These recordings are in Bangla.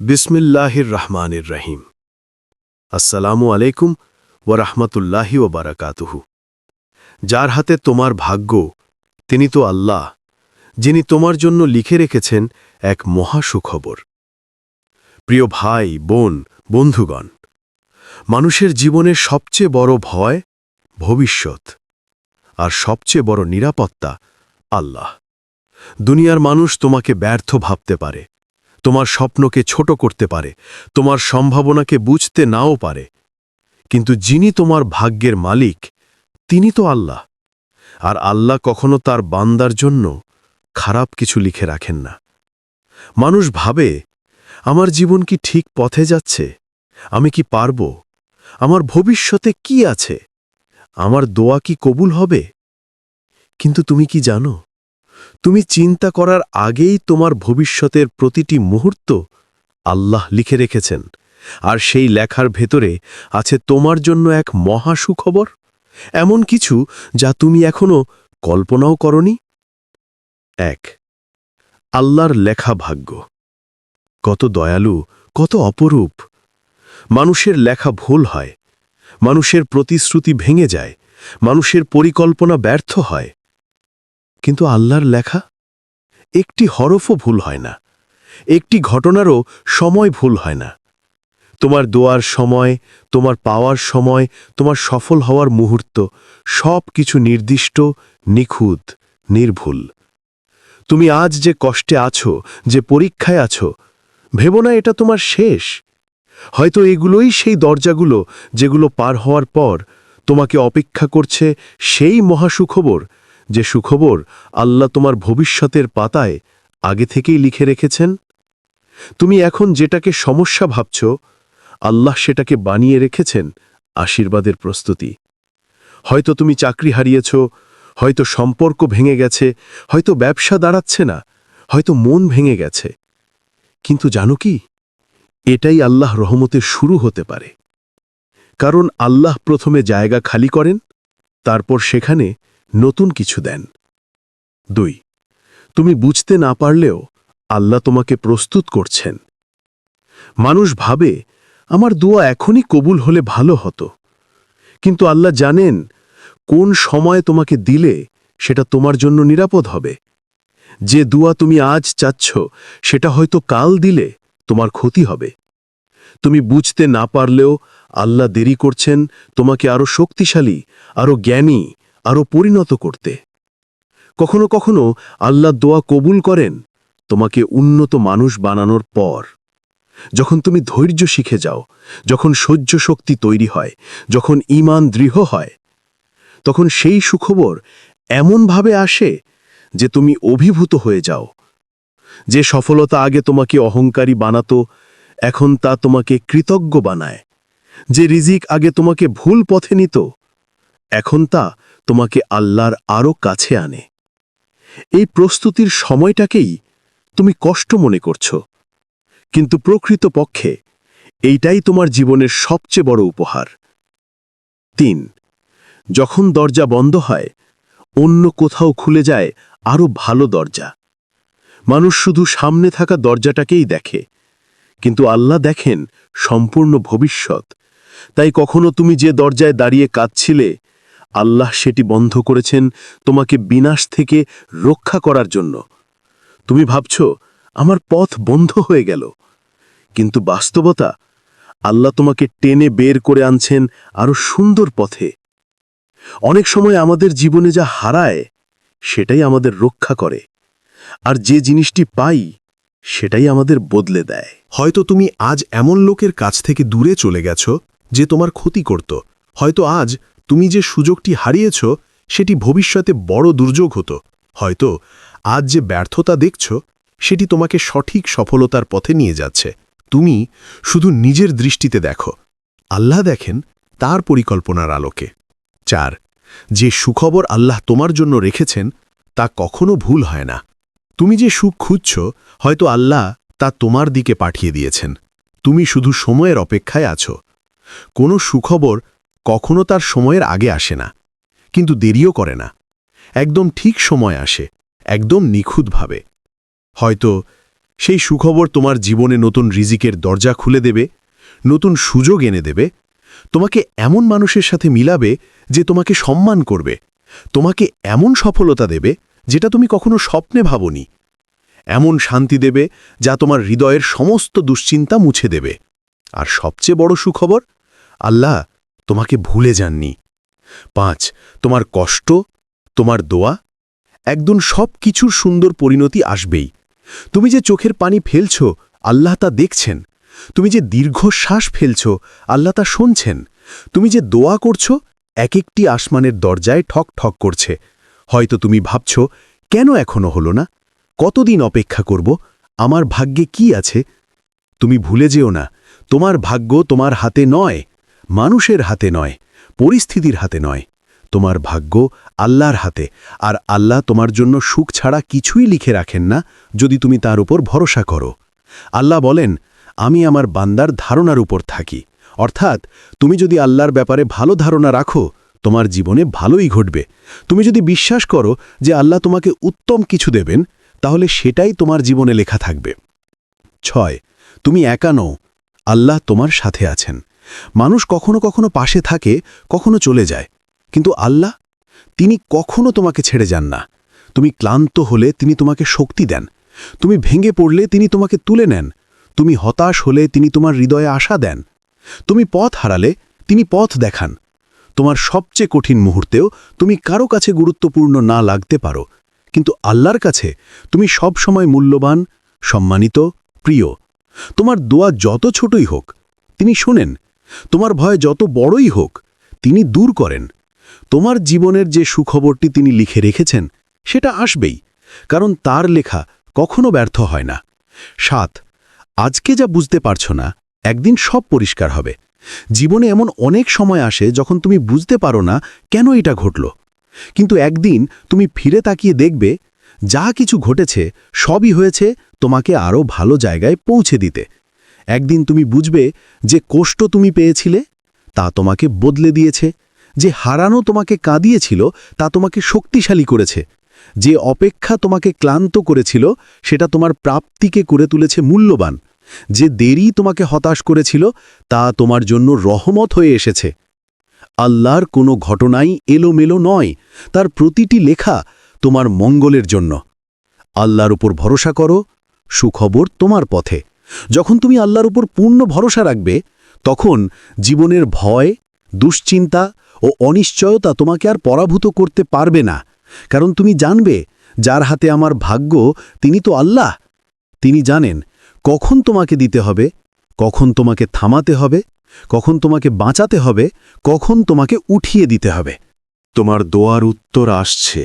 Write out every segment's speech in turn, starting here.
বিসমিল্লাহির রহমানির রহিম আসসালামু আলাইকুম ও রহমতুল্লাহি ও বারাকাতুহু যার হাতে তোমার ভাগ্য, তিনি তো আল্লাহ, যিনি তোমার জন্য লিখে রেখেছেন এক মহা সুখবর প্রিয় ভাই, বোন, বন্ধুগণ, মানুষের জীবনের সবচেয়ে বড় ভয় ভবিষ্যৎ, আর সবচেয়ে বড় নিরাপত্তা আল্লাহ। দুনিয়ার মানুষ তোমাকে ব্যর্থ ভাবতে পারে তোমার স্বপ্নকে ছোট করতে পারে, তোমার সম্ভাবনাকে বুঝতে নাও পারে। কিন্তু যিনি তোমার ভাগ্যের মালিক, তিনি তো আল্লাহ। আর আল্লাহ কখনো তার বান্দার জন্য খারাপ কিছু লিখে রাখেন না। মানুষ ভাবে, আমার জীবন কি ঠিক পথে যাচ্ছে? আমি কি পারব? আমার ভবিষ্যতে কি আছে? আমার দোয়া কি কবুল হবে? কিন্তু তুমি কি জানো? তুমি চিন্তা করার আগেই তোমার ভবিষ্যতের প্রতিটি মুহূর্ত আল্লাহ লিখে রেখেছেন। আর সেই লেখার ভেতরে আছে তোমার জন্য এক মহা সুখবর, এমন কিছু যা তুমি এখনও কল্পনাও করনি। এক, আল্লাহর লেখা ভাগ্য। কত দয়ালু, কত অপরূপ। মানুষের লেখা ভুল হয়, মানুষের প্রতিশ্রুতি ভেঙে যায়, মানুষের পরিকল্পনা ব্যর্থ হয়। কিন্তু আল্লাহর লেখা? একটি হরফও ভুল হয় না। একটি ঘটনারও সময় ভুল হয় না। তোমার দোয়ার সময়, তোমার পাওয়ার সময়, তোমার সফল হওয়ার মুহূর্ত সব কিছু নির্দিষ্ট, নিখুঁত, নির্ভুল। তুমি আজ যে কষ্টে আছো, যে পরীক্ষায় আছো, ভেবো না এটা তোমার শেষ। হয়তো এগুলোই সেই দরজাগুলো যেগুলো পার হওয়ার পর তোমাকে অপেক্ষা করছে সেই মহাসুখবর যে সুখবর আল্লাহ তোমার ভবিষ্যতের পাতায় আগে থেকেই লিখে রেখেছেন? তুমি এখন যেটাকে সমস্যা ভাবছ, আল্লাহ সেটাকে বানিয়ে রেখেছেন আশীর্বাদের প্রস্তুতি। হয়তো তুমি চাকরি হারিয়েছ, হয়তো সম্পর্ক ভেঙে গেছে, হয়তো ব্যবসা দাঁড়াচ্ছে না, হয়তো মন ভেঙে গেছে। কিন্তু জানো কি? এটাই আল্লাহ রহমতের শুরু হতে পারে। কারণ আল্লাহ প্রথমে জায়গা খালি করেন, তারপর সেখানে নতুন কিছু দেন। দুই, তুমি বুঝতে না পারলেও আল্লাহ তোমাকে প্রস্তুত করছেন। মানুষ ভাবে, আমার দোয়া এখনই কবুল হলে ভালো হতো। কিন্তু আল্লাহ জানেন, কোন সময় তোমাকে দিলে সেটা তোমার জন্য নিরাপদ হবে। যে দুয়া তুমি আজ চাচ্ছ, সেটা হয়তো কাল দিলে তোমার ক্ষতি হবে। তুমি বুঝতে না পারলেও আল্লাহ দেরি করছেন, তোমাকে আরও শক্তিশালী আরও জ্ঞানী আরও পরিণত করতে। কখনো কখনো আল্লাহ দোয়া কবুল করেন তোমাকে উন্নত মানুষ বানানোর পর। যখন তুমি ধৈর্য শিখে যাও, যখন সহ্য শক্তি তৈরি হয়, যখন ঈমান দৃঢ় হয়, তখন সেই সুখবর এমনভাবে আসে যে তুমি অভিভূত হয়ে যাও। যে সফলতা আগে তোমাকে অহংকারী বানাতো, এখন তা তোমাকে কৃতজ্ঞ বানায়। যে রিজিক আগে তোমাকে ভুল পথে নিত, এখন তা তোমাকে আল্লাহর আরও কাছে আনে। এই প্রস্তুতির সময়টাকেই তুমি কষ্ট মনে করছ। কিন্তু প্রকৃত পক্ষে এইটাই তোমার জীবনের সবচেয়ে বড় উপহার। তিন, যখন দরজা বন্ধ হয়, অন্য কোথাও খুলে যায় আরও ভালো দরজা। মানুষ শুধু সামনে থাকা দরজাটাকেই দেখে, কিন্তু আল্লাহ দেখেন সম্পূর্ণ ভবিষ্যৎ। তাই কখনো তুমি যে দরজায় দাঁড়িয়ে কাঁদছিলে আল্লাহ সেটি বন্ধ করেছেন তোমাকে বিনাশ থেকে রক্ষা করার জন্য। তুমি ভাবছ, আমার পথ বন্ধ হয়ে গেল। কিন্তু বাস্তবতা, আল্লাহ তোমাকে টেনে বের করে আনছেন আরও সুন্দর পথে। অনেক সময় আমাদের জীবনে যা হারায়, সেটাই আমাদের রক্ষা করে। আর যে জিনিসটি পাই, সেটাই আমাদের বদলে দেয়। হয়তো তুমি আজ এমন লোকের কাছ থেকে দূরে চলে গেছ, যে তোমার ক্ষতি করত। হয়তো আজ তুমি যে সুযোগটি হারিয়েছ, সেটি ভবিষ্যতে বড় দুর্যোগ হতো। হয়তো আজ যে ব্যর্থতা দেখছ, সেটি তোমাকে সঠিক সফলতার পথে নিয়ে যাচ্ছে। তুমি শুধু নিজের দৃষ্টিতে দেখো। আল্লাহ দেখেন তার পরিকল্পনার আলোকে। চার, যে সুখবর আল্লাহ তোমার জন্য রেখেছেন, তা কখনো ভুল হয় না। তুমি যে সুখ খুঁজছ, হয়তো আল্লাহ তা তোমার দিকে পাঠিয়ে দিয়েছেন। তুমি শুধু সময়ের অপেক্ষায় আছো। কোনো সুখবর কখনো তার সময়ের আগে আসে না, কিন্তু দেরিও করে না। একদম ঠিক সময় আসে, একদম নিখুঁতভাবে হয়তো সেই সুখবর তোমার জীবনে নতুন রিজিকের দরজা খুলে দেবে, নতুন সুযোগ এনে দেবে, তোমাকে এমন মানুষের সাথে মিলাবে যে তোমাকে সম্মান করবে, তোমাকে এমন সফলতা দেবে যেটা তুমি কখনো স্বপ্নে ভাবনি। এমন শান্তি দেবে যা তোমার হৃদয়ের সমস্ত দুশ্চিন্তা মুছে দেবে। আর সবচেয়ে বড় সুখবর, আল্লাহ তোমাকে ভুলে যাননি। পাঁচ, তোমার কষ্ট, তোমার দোয়া একদম সব কিছুর সুন্দর পরিণতি আসবেই। তুমি যে চোখের পানি ফেলছ, আল্লাহ তা দেখছেন। তুমি যে দীর্ঘশ্বাস ফেলছ, আল্লাহ তা শুনছেন। তুমি যে দোয়া করছ এক একটি আসমানের দরজায় ঠক ঠক করছে। হয়তো তুমি ভাবছ, কেন এখনও হলো না? কতদিন অপেক্ষা করব? আমার ভাগ্যে কি আছে? তুমি ভুলে যেও না। তোমার ভাগ্য তোমার হাতে নয়। মানুষের হাতে নয়, পরিস্থিতির হাতে নয়। তোমার ভাগ্য আল্লাহর হাতে, আর আল্লাহ তোমার জন্য সুখ ছাড়া কিছুই লিখে রাখেন না যদি তুমি তার উপর ভরসা করো। আল্লাহ বলেন, আমি আমার বান্দার ধারণার উপর থাকি। অর্থাৎ, তুমি যদি আল্লাহর ব্যাপারে ভালো ধারণা রাখো, তোমার জীবনে ভালোই ঘটবে। তুমি যদি বিশ্বাস করো যে আল্লাহ তোমাকে উত্তম কিছু দেবেন, তাহলে সেটাই তোমার জীবনে লেখা থাকবে। ছয়, তুমি একা নও। আল্লাহ তোমার সাথে আছেন। মানুষ কখনো কখনো পাশে থাকে, কখনো চলে যায়। কিন্তু আল্লাহ, তিনি কখনো তোমাকে ছেড়ে যান না। তুমি ক্লান্ত হলে তিনি তোমাকে শক্তি দেন। তুমি ভেঙে পড়লে তিনি তোমাকে তুলে নেন। তুমি হতাশ হলে তিনি তোমার হৃদয়ে আশা দেন। তুমি পথ হারালে তিনি পথ দেখান। তোমার সবচেয়ে কঠিন মুহূর্তেও তুমি কারও কাছে গুরুত্বপূর্ণ না লাগতে পারো। কিন্তু আল্লাহর কাছে তুমি সব সময় মূল্যবান, সম্মানিত, প্রিয়। তোমার দোয়া যত ছোটই হোক, তিনি শোনেন তোমার ভয় যত বড়ই হোক, তিনি দূর করেন। তোমার জীবনের যে সুখবরটি তিনি লিখে রেখেছেন, সেটা আসবেই, কারণ তার লেখা কখনো ব্যর্থ হয় না। সাত, আজকে যা বুঝতে পারছ না, একদিন সব পরিষ্কার হবে। জীবনে এমন অনেক সময় আসে যখন তুমি বুঝতে পারো না কেন এটা ঘটল। কিন্তু একদিন তুমি ফিরে তাকিয়ে দেখবে, যা কিছু ঘটেছে সবই হয়েছে তোমাকে আরও ভালো জায়গায় পৌঁছে দিতে। একদিন তুমি বুঝবে যে কষ্ট তুমি পেয়েছিলে, তা তোমাকে বদলে দিয়েছে, যে হারানো তোমাকে কাঁদিয়েছিল, তা তোমাকে শক্তিশালী করেছে, যে অপেক্ষা তোমাকে ক্লান্ত করেছিল, সেটা তোমার প্রাপ্তিকে করে তুলেছে মূল্যবান, যে দেরি তোমাকে হতাশ করেছিল, তা তোমার জন্য রহমত হয়ে এসেছে। আল্লাহর কোনো ঘটনাই এলোমেলো নয়, তার প্রতিটি লেখা তোমার মঙ্গলের জন্য। আল্লাহর উপর ভরসা করো, সুখবর তোমার পথে। যখন তুমি আল্লাহর উপর পূর্ণ ভরসা রাখবে, তখন জীবনের ভয়, দুশ্চিন্তা ও অনিশ্চয়তা তোমাকে আর পরাভূত করতে পারবে না। কারণ তুমি জানবে, যার হাতে আমার ভাগ্য, তিনি তো আল্লাহ। তিনি জানেন, কখন তোমাকে দিতে হবে, কখন তোমাকে থামাতে হবে, কখন তোমাকে বাঁচাতে হবে, কখন তোমাকে উঠিয়ে দিতে হবে। তোমার দোয়ার উত্তর আসছে,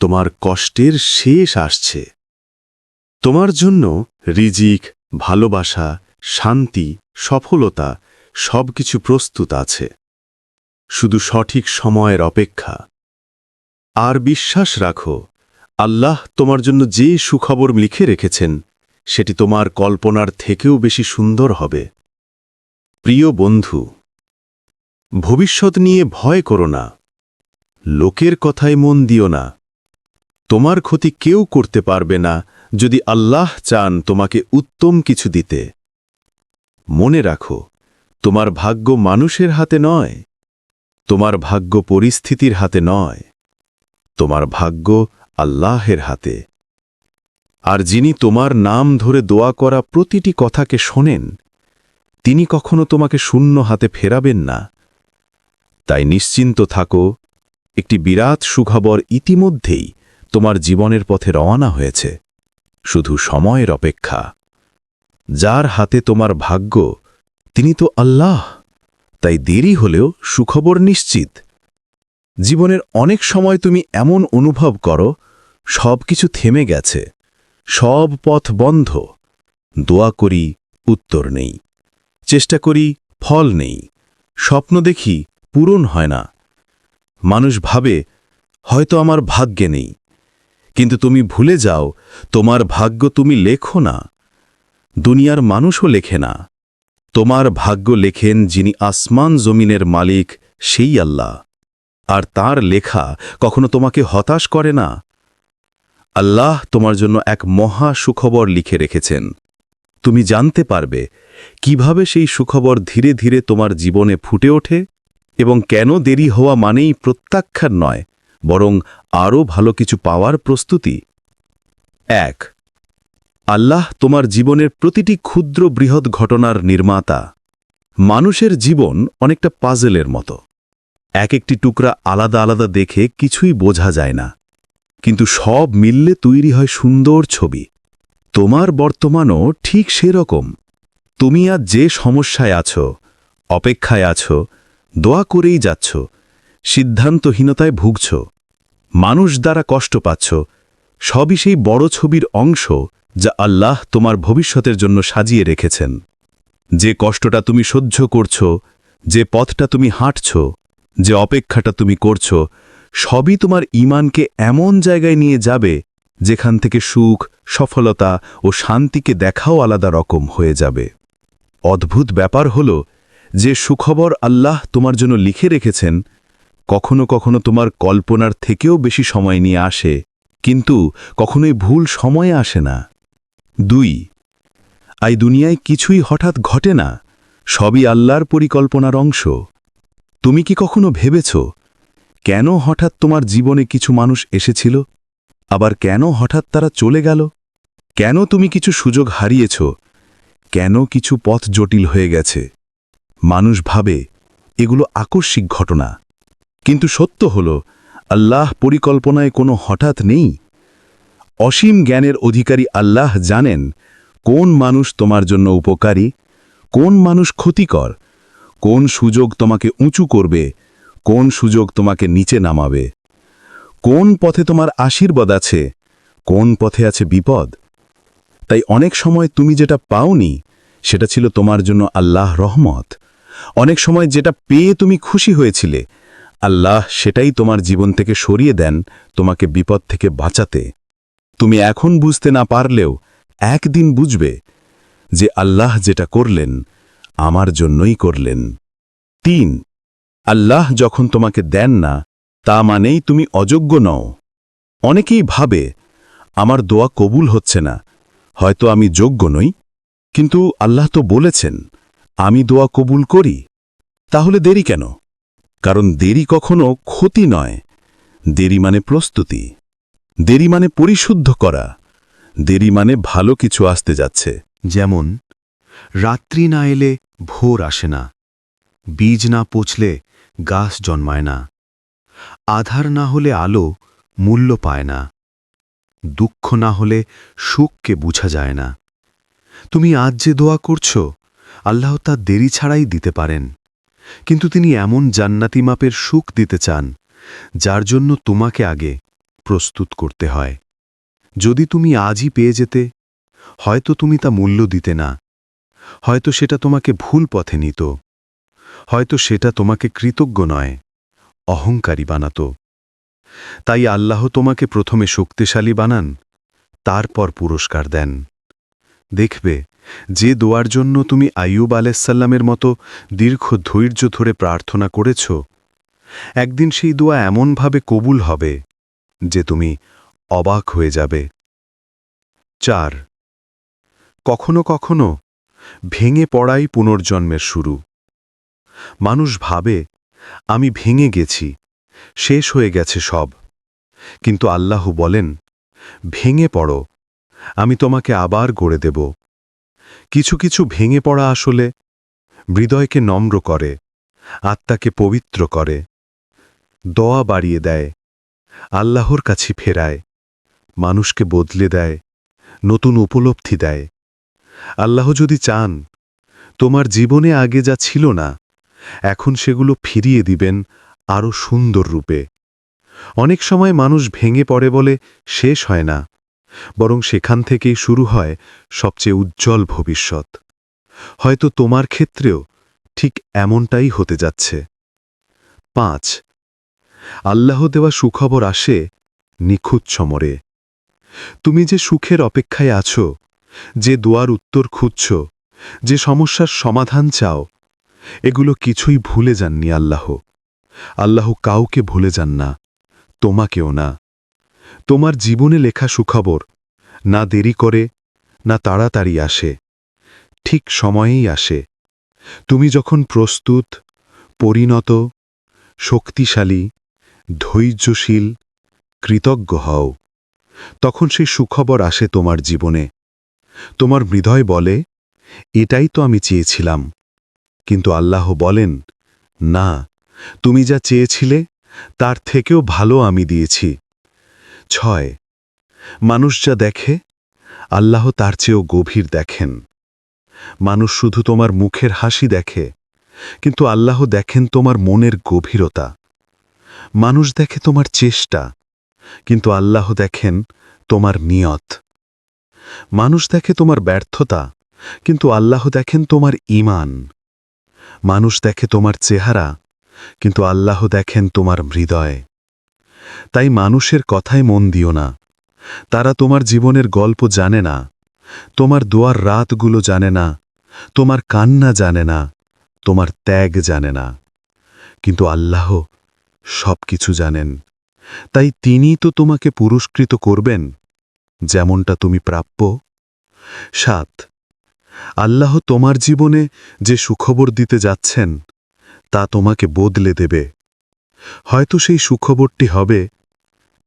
তোমার কষ্টের শেষ আসছে। তোমার জন্য রিজিক ভালোবাসা, শান্তি, সফলতা, সবকিছু প্রস্তুত আছে। শুধু সঠিক সময়ের অপেক্ষা। আর বিশ্বাস রাখো, আল্লাহ তোমার জন্য যে সুখবর লিখে রেখেছেন, সেটি তোমার কল্পনার থেকেও বেশি সুন্দর হবে। প্রিয় বন্ধু, ভবিষ্যৎ নিয়ে ভয় করো না। লোকের কথায় মন দিও না। তোমার ক্ষতি কেউ করতে পারবে না যদি আল্লাহ চান তোমাকে উত্তম কিছু দিতে। মনে রাখো, তোমার ভাগ্য মানুষের হাতে নয়, তোমার ভাগ্য পরিস্থিতির হাতে নয়, তোমার ভাগ্য আল্লাহের হাতে। আর যিনি তোমার নাম ধরে দোয়া করা প্রতিটি কথাকে শোনেন, তিনি কখনো তোমাকে শূন্য হাতে ফেরাবেন না। তাই নিশ্চিন্ত থাকো, একটি বিরাট সুখবর ইতিমধ্যেই তোমার জীবনের পথে রওনা হয়েছে। শুধু সময়ের অপেক্ষা। যার হাতে তোমার ভাগ্য, তিনি তো আল্লাহ। তাই দেরি হলেও সুখবর নিশ্চিত। জীবনের অনেক সময় তুমি এমন অনুভব করো সব কিছু থেমে গেছে, সব পথ বন্ধ। দোয়া করি, উত্তর নেই। চেষ্টা করি, ফল নেই। স্বপ্ন দেখি, পূরণ হয় না। মানুষ ভাবে, হয়তো আমার ভাগ্যে নেই। কিন্তু তুমি ভুলে যাও, তোমার ভাগ্য তুমি লেখো না। দুনিয়ার মানুষও লেখে না। তোমার ভাগ্য লেখেন যিনি আসমান জমিনের মালিক, সেই আল্লাহ। আর তার লেখা কখনো তোমাকে হতাশ করে না। আল্লাহ তোমার জন্য এক মহা সুখবর লিখে রেখেছেন। তুমি জানতে পারবে কীভাবে সেই সুখবর ধীরে ধীরে তোমার জীবনে ফুটে ওঠে এবং কেন দেরি হওয়া মানেই প্রত্যাখ্যান নয় বরং আরও ভালো কিছু পাওয়ার প্রস্তুতি। এক, আল্লাহ তোমার জীবনের প্রতিটি ক্ষুদ্র বৃহৎ ঘটনার নির্মাতা। মানুষের জীবন অনেকটা পাজেলের মতো। এক একটি টুকরা আলাদা আলাদা দেখে কিছুই বোঝা যায় না। কিন্তু সব মিললে তৈরি হয় সুন্দর ছবি। তোমার বর্তমানও ঠিক সেরকম। তুমি আজ যে সমস্যায় আছো, অপেক্ষায় আছো, দোয়া করেই যাচ্ছ সিদ্ধান্তহীনতায় ভুগছ। মানুষ দ্বারা কষ্ট পাচ্ছ। সবই সেই বড় ছবির অংশ যা আল্লাহ তোমার ভবিষ্যতের জন্য সাজিয়ে রেখেছেন। যে কষ্টটা তুমি সহ্য করছ, যে পথটা তুমি হাঁটছ, যে অপেক্ষাটা তুমি করছ, সবই তোমার ইমানকে এমন জায়গায় নিয়ে যাবে যেখান থেকে সুখ, সফলতা ও শান্তিকে দেখাও আলাদা রকম হয়ে যাবে। অদ্ভুত ব্যাপার হল, যে সুখবর আল্লাহ তোমার জন্য লিখে রেখেছেন কখনো কখনো তোমার কল্পনার থেকেও বেশি সময় নিয়ে আসে, কিন্তু কখনোই ভুল সময়ে আসে না। দুই, আই দুনিয়ায় কিছুই হঠাৎ ঘটে না, সবই আল্লাহর পরিকল্পনার অংশ। তুমি কি কখনো ভেবেছ, কেন হঠাৎ তোমার জীবনে কিছু মানুষ এসেছিল, আবার কেন হঠাৎ তারা চলে গেল? কেন তুমি কিছু সুযোগ হারিয়েছ, কেন কিছু পথ জটিল হয়ে গেছে? মানুষ ভাবে, এগুলো আকস্মিক ঘটনা। কিন্তু সত্য হল, আল্লাহ পরিকল্পনায় কোনো হঠাৎ নেই। অসীম জ্ঞানের অধিকারী আল্লাহ জানেন কোন মানুষ তোমার জন্য উপকারী, কোন মানুষ ক্ষতিকর, কোন সুযোগ তোমাকে উঁচু করবে, কোন সুযোগ তোমাকে নিচে নামাবে, কোন পথে তোমার আশীর্বাদ আছে, কোন পথে আছে বিপদ। তাই অনেক সময় তুমি যেটা পাওনি, সেটা ছিল তোমার জন্য আল্লাহ রহমত। অনেক সময় যেটা পেয়ে তুমি খুশি হয়েছিলে আল্লাহ সেটাই তোমার জীবন থেকে সরিয়ে দেন তোমাকে বিপদ থেকে বাঁচাতে। তুমি এখন বুঝতে না পারলেও একদিন বুঝবে যে আল্লাহ যেটা করলেন, আমার জন্যই করলেন। তিন, আল্লাহ যখন তোমাকে দেন না, তা মানেই তুমি অযোগ্য নও। অনেকেই ভাবে, আমার দোয়া কবুল হচ্ছে না, হয়তো আমি যোগ্য নই। কিন্তু আল্লাহ তো বলেছেন, আমি দোয়া কবুল করি। তাহলে দেরি কেন? কারণ দেরি কখনো ক্ষতি নয়। দেরি মানে প্রস্তুতি। দেরি মানে পরিশুদ্ধ করা। দেরি মানে ভালো কিছু আসতে যাচ্ছে। যেমন, রাত্রি না এলে ভোর আসে না। বীজ না পচলে গাছ জন্মায় না। আধার না হলে আলো মূল্য পায় না। দুঃখ না হলে সুখকে বুঝা যায় না। তুমি আজ যে দোয়া করছ, আল্লাহ তা দেরি ছাড়াই দিতে পারেন। কিন্তু তিনি এমন জান্নাতি মাপের সুখ দিতে চান, যার জন্য তোমাকে আগে প্রস্তুত করতে হয়। যদি তুমি আজই পেয়ে যেতে, হয়তো তুমি তা মূল্য দিতে না। হয়তো সেটা তোমাকে ভুল পথে নিত। হয়তো সেটা তোমাকে কৃতজ্ঞ নয়, অহংকারী বানাত। তাই আল্লাহ তোমাকে প্রথমে শক্তিশালী বানান, তারপর পুরস্কার দেন। দেখবে যে দোয়ার জন্য তুমি আইয়ুব আলাইসাল্লামের মতো দীর্ঘ ধৈর্য ধরে প্রার্থনা করেছ, একদিন সেই দোয়া এমনভাবে কবুল হবে যে তুমি অবাক হয়ে যাবে। চার, কখনো কখনো ভেঙে পড়াই পুনর্জন্মের শুরু। মানুষ ভাবে, আমি ভেঙে গেছি, শেষ হয়ে গেছে সব। কিন্তু আল্লাহ বলেন, ভেঙে পড়ো, আমি তোমাকে আবার গড়ে দেব। কিছু কিছু ভেঙে পড়া আসলে হৃদয়কে নম্র করে, আত্মাকে পবিত্র করে, দয়া বাড়িয়ে দেয়, আল্লাহর কাছে ফেরায়, মানুষকে বদলে দেয়, নতুন উপলব্ধি দেয়। আল্লাহ যদি চান, তোমার জীবনে আগে যা ছিল না, এখন সেগুলো ফিরিয়ে দিবেন আরও সুন্দর রূপে। অনেক সময় মানুষ ভেঙে পড়ে বলে শেষ হয় না। বরং সেখান থেকেই শুরু হয় সবচেয়ে উজ্জ্বল ভবিষ্যৎ। হয়তো তোমার ক্ষেত্রেও ঠিক এমনটাই হতে যাচ্ছে। পাঁচ, আল্লাহ দেওয়া সুখবর আসে নিখুঁত সমরে। তুমি যে সুখের অপেক্ষায় আছো, যে দোয়ার উত্তর খুঁজছ, যে সমস্যার সমাধান চাও, এগুলো কিছুই ভুলে যাননি আল্লাহ। আল্লাহ কাউকে ভুলে যান না, তোমাকেও না। তোমার জীবনে লেখা সুখবর। না দেরি করে, না তাড়াতাড়ি আসে। ঠিক সময়েই আসে। তুমি যখন প্রস্তুত, পরিণত, শক্তিশালী, ধৈর্যশীল, কৃতজ্ঞ হও। তখন সেই সুখবর আসে তোমার জীবনে। তোমার হৃদয় বলে, এটাই তো আমি চেয়েছিলাম। কিন্তু আল্লাহ বলেন, না, তুমি যা চেয়েছিলে, তার থেকেও ভালো আমি দিয়েছি। ছয়। মানুষ যা দেখে, আল্লাহ তার চেয়েও গভীর দেখেন। মানুষ শুধু তোমার মুখের হাসি দেখে, কিন্তু আল্লাহ দেখেন তোমার মনের গভীরতা। মানুষ দেখে তোমার চেষ্টা, কিন্তু আল্লাহ দেখেন তোমার নিয়ত। মানুষ দেখে তোমার ব্যর্থতা, কিন্তু আল্লাহ দেখেন তোমার ইমান মানুষ দেখে তোমার চেহারা, কিন্তু আল্লাহ দেখেন তোমার হৃদয়। তাই মানুষের কথায় মন দিও না। তারা তোমার জীবনের গল্প জানে না। তোমার দোয়ার রাতগুলো জানে না। তোমার কান্না জানে না। তোমার ত্যাগ জানে না। কিন্তু আল্লাহ সব কিছু জানেন। তাই তিনি তো তোমাকে পুরস্কৃত করবেন, যেমনটা তুমি প্রাপ্য। সাত, আল্লাহ তোমার জীবনে যে সুখবর দিতে যাচ্ছেন, তা তোমাকে বদলে দেবে। হয়তো সেই সুখবরটি হবে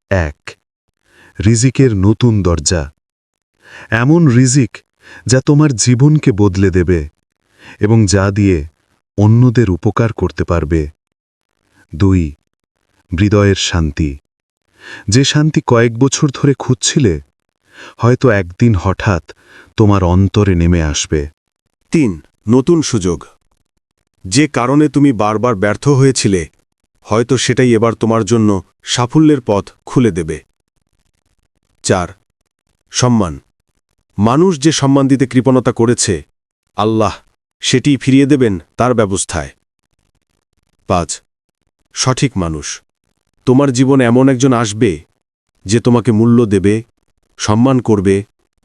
এক, রিজিকের নতুন দরজা। এমন রিজিক যা তোমার জীবনকে বদলে দেবে এবং যা দিয়ে অন্যদের উপকার করতে পারবে। দুই, হৃদয়ের শান্তি। যে শান্তি কয়েক বছর ধরে খুঁজছিলে, হয়তো একদিন হঠাৎ তোমার অন্তরে নেমে আসবে। তিন, নতুন সুযোগ। যে কারণে তুমি বারবার ব্যর্থ হয়েছিলে হয়তো সেটাই এবার তোমার জন্য সাফল্যের পথ খুলে দেবে। চার, সম্মান। মানুষ যে সম্মান দিতে কৃপণতা করেছে, আল্লাহ সেটি ফিরিয়ে দেবেন তার ব্যবস্থায়। পাঁচ, সঠিক মানুষ। তোমার জীবন এমন একজন আসবে যে তোমাকে মূল্য দেবে, সম্মান করবে,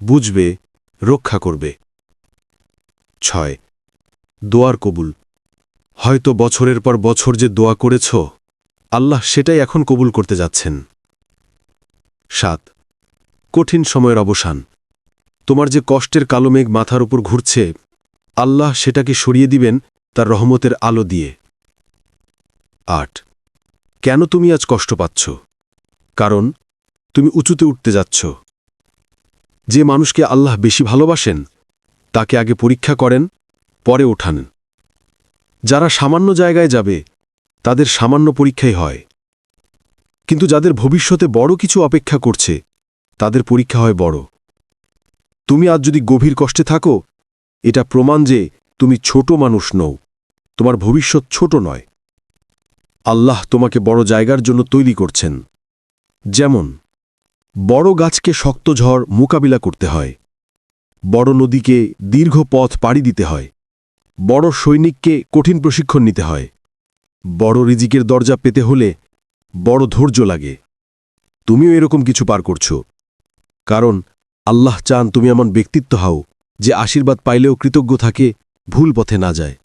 বুঝবে, রক্ষা করবে। ছয়, দোয়ার কবুল। হয়তো বছরের পর বছর যে দোয়া করেছ, আল্লাহ সেটাই এখন কবুল করতে যাচ্ছেন। সাত, কঠিন সময়ের অবসান। তোমার যে কষ্টের কালো মেঘ মাথার উপর ঘুরছে, আল্লাহ সেটাকে সরিয়ে দিবেন তার রহমতের আলো দিয়ে। আট, কেন তুমি আজ কষ্ট পাচ্ছ? কারণ তুমি উঁচুতে উঠতে যাচ্ছ। যে মানুষকে আল্লাহ বেশি ভালোবাসেন, তাকে আগে পরীক্ষা করেন, পরে ওঠান। যারা সামান্য জায়গায় যাবে, তাদের সামান্য পরীক্ষাই হয়। কিন্তু যাদের ভবিষ্যতে বড় কিছু অপেক্ষা করছে, তাদের পরীক্ষা হয় বড়। তুমি আজ যদি গভীর কষ্টে থাকো, এটা প্রমাণ যে তুমি ছোট মানুষ নও, তোমার ভবিষ্যৎ ছোট নয়। আল্লাহ তোমাকে বড় জায়গার জন্য তৈরি করছেন। যেমন, বড় গাছকে শক্ত ঝড় মোকাবিলা করতে হয়, বড় নদীকে দীর্ঘ পথ পাড়ি দিতে হয় বড় সৈনিককে কঠিন প্রশিক্ষণ নিতে হয়। বড় রিজিকের দরজা পেতে হলে বড় ধৈর্য লাগে। তুমিও এরকম কিছু পার করছ। কারণ আল্লাহ চান তুমি এমন ব্যক্তিত্ব হও যে আশীর্বাদ পাইলেও কৃতজ্ঞ থাকে, ভুল পথে না যায়।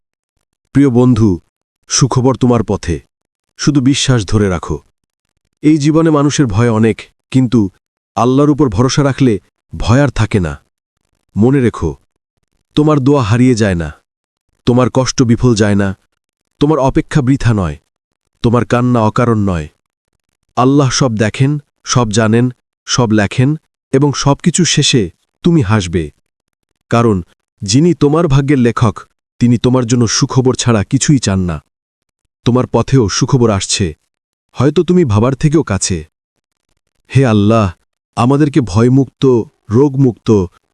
প্রিয় বন্ধু, সুখবর তোমার পথে। শুধু বিশ্বাস ধরে রাখো। এই জীবনে মানুষের ভয় অনেক, কিন্তু আল্লাহর উপর ভরসা রাখলে ভয় আর থাকে না। মনে রেখো, তোমার দোয়া হারিয়ে যায় না। তোমার কষ্ট বিফল যায় না, তোমার অপেক্ষা বৃথা নয়, তোমার কান্না অকারণ নয়। আল্লাহ সব দেখেন, সব জানেন, সব লেখেন এবং সব কিছু শেষে তুমি হাসবে। কারণ, যিনি তোমার ভাগ্যের লেখক, তিনি তোমার জন্য সুখবর ছাড়া কিছুই চান না। তোমার পথেও সুখবর আসছে, হয়তো তুমি ভাবার থেকেও কাছে। হে আল্লাহ, আমাদেরকে ভয়মুক্ত, রোগমুক্ত,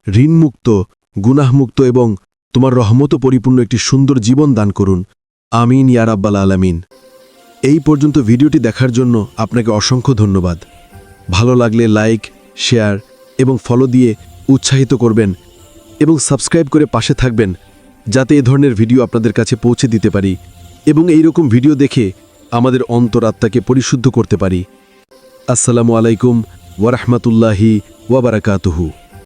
ঋণমুক্ত, গুনাহমুক্ত এবং তোমার রহমত পরিপূর্ণ একটি সুন্দর জীবন দান করুন। আমিন ইয়ারাব্বাল আলামিন। এই পর্যন্ত ভিডিওটি দেখার জন্য আপনাকে অসংখ্য ধন্যবাদ। ভালো লাগলে লাইক, শেয়ার এবং ফলো দিয়ে উৎসাহিত করবেন এবং সাবস্ক্রাইব করে পাশে থাকবেন, যাতে এ ধরনের ভিডিও আপনাদের কাছে পৌঁছে দিতে পারি এবং এই রকম ভিডিও দেখে আমাদের অন্তরাত্মাকে পরিশুদ্ধ করতে পারি। আসসালামু আলাইকুম ওয়ারহমতুল্লাহি ওয়াবারাকাতুহু